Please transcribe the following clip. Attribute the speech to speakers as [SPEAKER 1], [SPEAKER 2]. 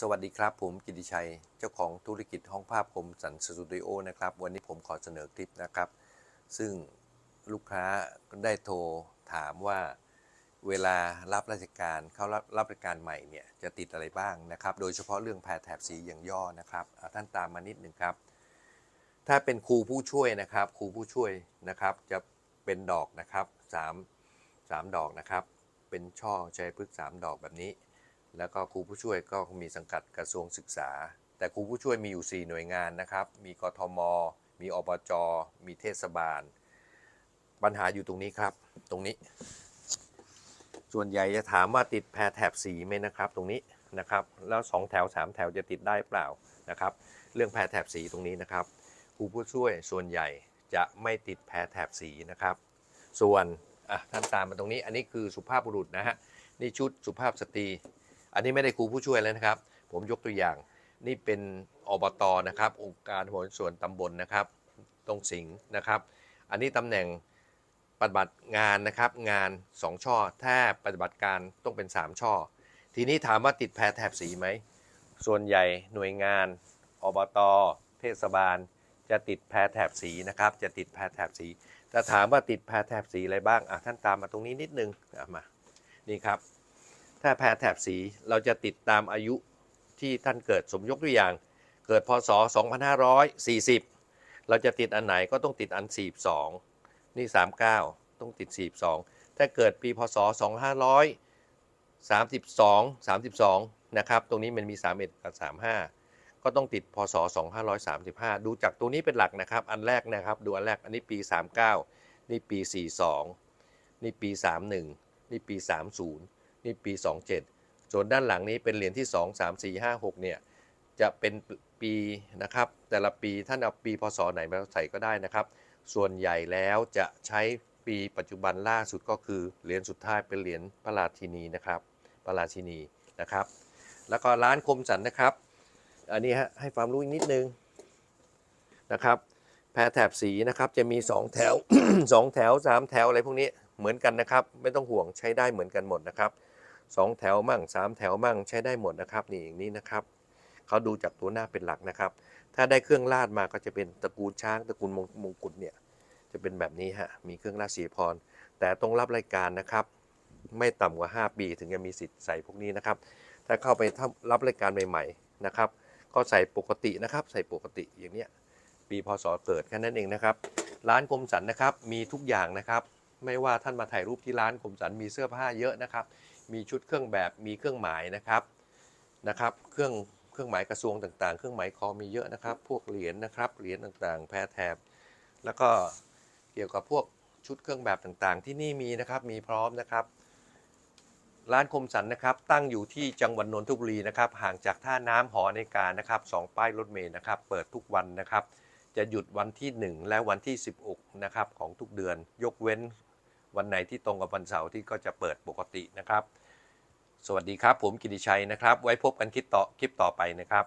[SPEAKER 1] สวัสดีครับ ผมกิติชัย เจ้าของธุรกิจห้องภาพคมสันสตูดิโอนะครับ วันนี้ผมขอเสนอคลิปนะครับ ซึ่งลูกค้าได้โทรถามว่าเวลารับราชการเข้ารับรับราชการใหม่เนี่ยจะติดอะไรบ้างนะครับ โดยเฉพาะเรื่องแพรแถบสีอย่างย่อนะครับท่านตามมานิดหนึ่งครับ ถ้าเป็นครูผู้ช่วยนะครับครูผู้ช่วยนะครับจะเป็นดอกนะครับสามสามดอกนะครับ เป็นช่อชัยพฤกษ์สามดอกแบบนี้ แล้วก็ครูผู้ช่วยก็มีสังกัดกระทรวงศึกษา แต่ครูผู้ช่วยมีอยู่ 4 หน่วยงานนะครับ มีกทม มีอบจ มีเทศบาล ปัญหาอยู่ตรงนี้ครับ ตรงนี้ ส่วนใหญ่จะถามว่าติดแพรแถบสีไหมนะครับ ตรงนี้นะครับ แล้ว 2 แถว 3 แถวจะติดได้เปล่านะครับ เรื่องแพรแถบสีตรงนี้นะครับครูผู้ช่วยส่วนใหญ่จะไม่ติดแพรแถบสีนะครับ ส่วนท่านตามมาตรงนี้ อันนี้คือสุภาพบุรุษนะฮะ นี่ชุดสุภาพสตรี อันนี้ไม่ได้ครูผู้ช่วยแล้วนะครับ ผมยกตัวอย่าง นี่เป็นอบตนะครับ องค์การหารส่วนตำบลนะครับตรงสิงห์นะครับ อันนี้ตำแหน่งปฏิบัติงานนะครับ งาน 2 ช่อ ถ้าปฏิบัติการต้องเป็น 3 ช่อ ทีนี้ถามว่าติดแพรแถบสีไหม ส่วนใหญ่หน่วยงาน อบต เทศบาล จะติดแพรแถบสีนะครับ จะติดแพรแถบสีแต่ถามว่าติดแพรแถบสีอะไรบ้างอะท่านตามมาตรงนี้นิดนึงมา นี่ครับ ถ้าแพรแถบสีเราจะติดตามอายุที่ท่านเกิดสมยกตัวอย่าง เกิดพศ 2540 เราจะติดอันไหนก็ต้องติดอัน 42 นี่ 39 ต้องติด 42 ถ้าเกิดปีพศ 2532 32 นะครับ ตรงนี้มันมี 31 กับ 35 ก็ต้องติดพศ 2535 ดูจากตัวนี้เป็นหลักนะครับ อันแรกนะครับ ดูอันแรก อันนี้ปี 39 นี่ปี 42 นี่ปี 31 นี่ปี 30 นี่ปี 27 ส่วนด้านหลังนี้เป็นเหรียญที่ 2 3 4 5 6เนี่ยจะเป็นปีนะครับ แต่ละปีท่านเอาปีพศไหนมาใส่ก็ได้นะครับ ส่วนใหญ่แล้วจะใช้ปีปัจจุบันล่าสุดก็คือเหรียญสุดท้ายเป็นเหรียญพระราชินีนะครับพระราชินีนะครับ แล้วก็ร้านคมสันนะครับ อันนี้ฮะให้ความรู้อีกนิดนึงนะครับแพรแถบสีนะครับจะมี 2 แถว 2 แถว 3 แถวอะไรพวกนี้เหมือนกันนะครับ ไม่ต้องห่วงใช้ได้เหมือนกันหมดนะครับ 2 แถวมั่ง 3 แถวมั่งใช้ได้หมดนะครับนี่อย่างนี้นะครับเขาดูจากตัวหน้าเป็นหลักนะครับ ถ้าได้เครื่องลาดมาก็จะเป็นตระกูลช้างตระกูลมงกุฎเนี่ยจะเป็นแบบนี้ฮะมีเครื่องลาดสีพร แต่ต้องรับรายการนะครับ ไม่ต่ำกว่า 5 ปีถึงจะมีสิทธิ์ใส่พวกนี้นะครับ ถ้าเข้าไปรับรายการใหม่ๆนะครับ ก็ใส่ปกตินะครับ ใส่ปกติอย่างเนี้ยปีพศเกิดแค่นั้นเองนะครับ ร้านคมสันนะครับมีทุกอย่างนะครับ ไม่ว่าท่านมาถ่ายรูปที่ร้านคมสันมีเสื้อผ้าเยอะนะครับ มีชุดเครื่องแบบมีเครื่องหมายนะครับนะครับ เครื่องเครื่องหมายกระทรวงต่างๆ เครื่องหมายคอมีเยอะนะครับ พวกเหรียญนะครับเหรียญต่างๆ แพรแถบ แล้วก็เกี่ยวกับพวกชุดเครื่องแบบต่างๆ ที่นี่มีนะครับมีพร้อมนะครับร้านคมสันนะครับตั้งอยู่ที่จังหวัดนนทบุรีนะครับห่างจากท่าน้ำหอในการนะครับสองป้ายรถเมล์นะครับ เปิดทุกวันนะครับ จะหยุดวันที่ 1 และวันที่ 16นะครับของทุกเดือน ยกเว้น วันไหนที่ตรงกับวันเสาร์ที่ก็จะเปิดปกตินะครับ สวัสดีครับ ผมกิติชัยนะครับ ไว้พบกันคลิปต่อคลิปต่อไปนะครับ